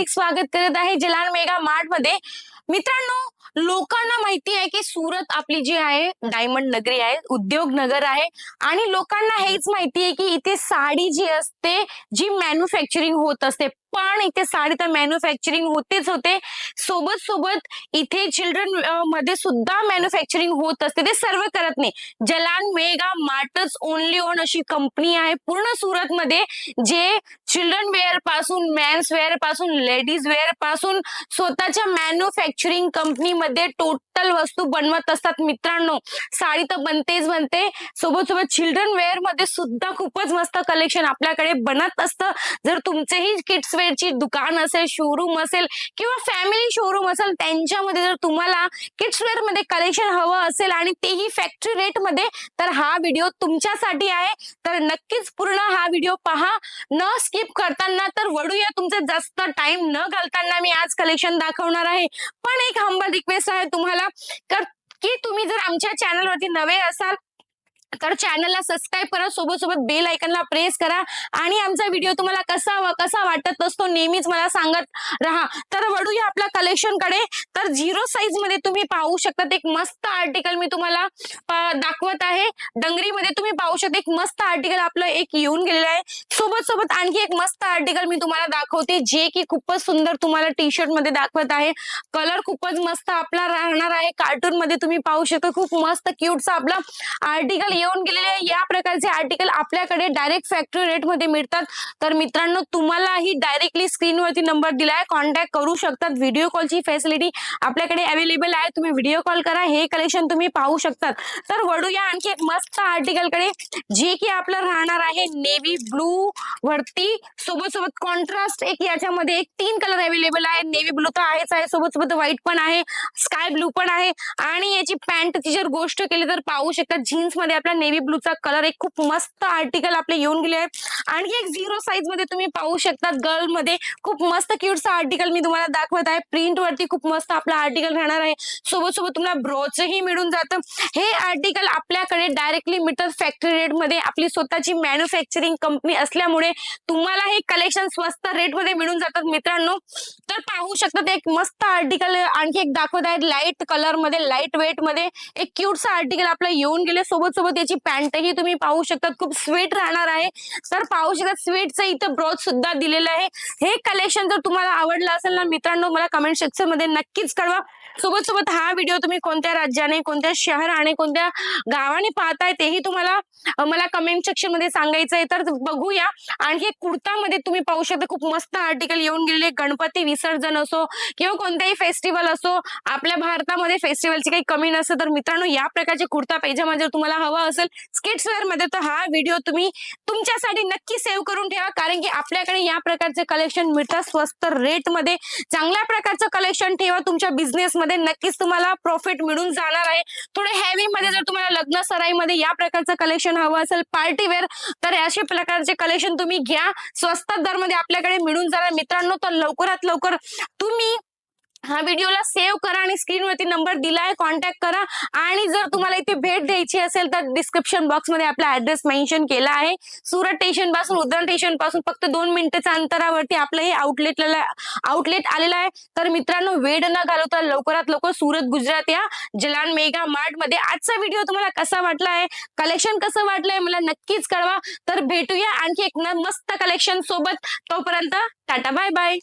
हार्दिक स्वागत करत आहे जलान मेगा मार्टमध्ये. मित्रांनो लोकांना माहिती आहे की सुरत आपली जी आहे डायमंड नगरी आहे उद्योग नगर आहे आणि लोकांना हेच माहिती आहे की इथे साडी जी असते जी मॅन्युफॅक्चरिंग होत असते पण इथे साडी तर मॅन्युफॅक्चरिंग होतेच होते. सोबत सोबत इथे चिल्ड्रनमध्ये सुद्धा मॅन्युफॅक्चरिंग होत असते. ते सर्व करत नाही. जलान मेगा मार्टच ओनली ओन अशी कंपनी आहे पूर्ण सुरत मध्ये जे चिल्ड्रन वेअरपासून मॅन्स वेअरपासून लेडीज वेअरपासून स्वतःच्या मॅन्युफॅक्चरिंग कंपनीमध्ये टोटल वस्तू बनवत असतात मित्रांनो. साडी तर बनतेच बनते. सोबत सोबत चिल्ड्रन वेअरमध्ये सुद्धा खूपच मस्त कलेक्शन आपल्याकडे बनत असतं. जर तुमचेही किड्स वेअरची दुकान असेल शोरूम असेल किंवा फॅमिली शोरूम असेल त्यांच्यामध्ये जर तुम्हाला किड्स वेअरमध्ये कलेक्शन हवं असेल आणि तेही फॅक्टरी रेटमध्ये तर हा व्हिडिओ तुमच्यासाठी आहे. तर नक्कीच पूर्ण हा व्हिडिओ पहा. न स्किप करताना तर वळूया तुमचा जास्त टाइम न घालताना मी आज कलेक्शन दाखवणार आहे. पण एक हंबल रिक्वेस्ट आहे तुम्हाला. तर की तुम्ही जर आमच्या चॅनलवरती नवे असाल तर चॅनलला सबस्क्राईब करा सोबत सोबत बेल आयकनला प्रेस करा. आणि आमचा व्हिडिओ तुम्हाला कसा व- कसा वाटत असतो नेहमीच मला सांगत राहा. तर वळूया आपल्या कलेक्शनकडे. तर झिरो साईजमध्ये तुम्ही पाहू शकता एक मस्त आर्टिकल मी तुम्हाला दाखवत आहे. डंगरीमध्ये तुम्ही पाहू शकता एक मस्त आर्टिकल आपलं एक येऊन गेलेलं आहे. सोबत सोबत आणखी एक मस्त आर्टिकल मी तुम्हाला दाखवते जे की खूपच सुंदर तुम्हाला टी शर्टमध्ये दाखवत आहे. कलर खूपच मस्त आपला राहणार आहे. कार्टून मध्ये तुम्ही पाहू शकता खूप मस्त क्यूटचा आपला आर्टिकल येऊन गेलेले या प्रकारचे आर्टिकल आपल्याकडे डायरेक्ट फॅक्टरी रेटमध्ये मिळतात. तर मित्रांनो तुम्हालाही डायरेक्टली स्क्रीनवरती नंबर दिलाय. कॉन्टॅक्ट करू शकतात. व्हिडिओ कॉलची फॅसिलिटी आपल्याकडे अवेलेबल आहे. तुम्ही व्हिडिओ कॉल करा. हे कलेक्शन तुम्ही पाहू शकतात. तर वडूया आणखी एक मस्त आर्टिकलकडे जे की आपलं राहणार आहे नेव्ही ब्लू वरती. सोबत सोबत कॉन्ट्रास्ट एक याच्यामध्ये एक तीन कलर अवेलेबल आहे. नेव्ही ब्लू तर आहेच आहे. सोबत सोबत व्हाईट पण आहे. स्काय ब्लू पण आहे. आणि याची पॅन्टची जर गोष्ट केली तर पाहू शकतात जीन्समध्ये आपला नेव्ही ब्लूचा कलर एक खूप मस्त आर्टिकल आपले येऊन गेले आहे आणखी एक झिरो साईजमध्ये तुम्ही पाहू शकता गर्लमध्ये खूप मस्त क्यूटचा आर्टिकल मी तुम्हाला दाखवत आहे. प्रिंट वरती खूप मस्त आपला आर्टिकल राहणार आहे. सोबत सोबत तुम्हाला ब्रोचही मिळून जातं. हे आर्टिकल आपल्याकडे डायरेक्टली मीटर फॅक्टरी रेटमध्ये आपली स्वतःची मॅन्युफॅक्चरिंग कंपनी असल्यामुळे तुम्हाला हे कलेक्शन स्वस्त रेटमध्ये मिळून जातात मित्रांनो. तर पाहू शकतात एक मस्त आर्टिकल आणखी एक दाखवत आहे लाइट कलरमध्ये लाइट वेटमध्ये एक क्यूटचा आर्टिकल आपला येऊन गेले. सोबत सोबत त्याची पॅन्टही तुम्ही पाहू शकतात. खूप स्वीट राहणार आहे. तर पाहू शकतात स्वीटचं इथं ब्रॉच सुद्धा दिलेलं आहे. हे कलेक्शन जर तुम्हाला आवडलं असेल ना मित्रांनो मला कमेंट सेक्शनमध्ये नक्कीच कळवा. सोबत सोबत हा व्हिडिओ तुम्ही कोणत्या राज्याने कोणत्या शहराने कोणत्या गावाने पाहताय तेही तुम्हाला मला कमेंट सेक्शनमध्ये सांगायचं आहे. तर बघूया. आणखी कुर्ता मध्ये तुम्ही पाहू शकता. खूप मस्त आर्टिकल येऊन गेलेले गणपती विसर्जन असो किंवा कोणताही फेस्टिवल असो आपल्या भारतामध्ये फेस्टिवलची काही कमी नसते. तर मित्रांनो या प्रकारचे कुर्ता पायजामा जर तुम्हाला हवा असेल स्किट्स वेअरमध्ये तर हा व्हिडिओ तुम्ही तुमच्यासाठी नक्की सेव्ह करून ठेवा. कारण की आपल्याकडे या प्रकारचे कलेक्शन मिळतात. स्वस्त रेटमध्ये चांगल्या प्रकारचं कलेक्शन ठेवा. तुमच्या बिझनेस मध्ये नक्कीच तुम्हाला प्रॉफिट मिळून जाणार आहे. थोडे हेवी मध्ये जर तुम्हाला लग्न सराईमध्ये या प्रकारचं कलेक्शन हवं असेल पार्टी वेअर तर अशा प्रकारचे कलेक्शन तुम्ही घ्या. स्वस्त दरमध्ये आपल्याकडे मिळून जाणार. मित्रांनो तर लवकरात लवकर तुम्ही हा व्हिडिओला सेव्ह करा आणि स्क्रीनवरती नंबर दिलाय कॉन्टॅक्ट करा. आणि जर तुम्हाला इथे भेट द्यायची असेल तर डिस्क्रिप्शन बॉक्समध्ये आपला ऍड्रेस मेन्शन केला आहे. सुरत स्टेशनपासून उद्यान स्टेशनपासून फक्त दोन मिनिटाच्या अंतरावरती आपलं हे आउटलेट आउटलेट आलेलं आहे. तर मित्रांनो वेळ न घालवता लवकरात लवकर सुरत गुजरात या जलान मेगा मार्टमध्ये. आजचा व्हिडिओ तुम्हाला कसा वाटला आहे? कलेक्शन कसं वाटलंय? मला नक्कीच कळवा. तर भेटूया आणखी एक मस्त कलेक्शन सोबत. तोपर्यंत टाटा बाय बाय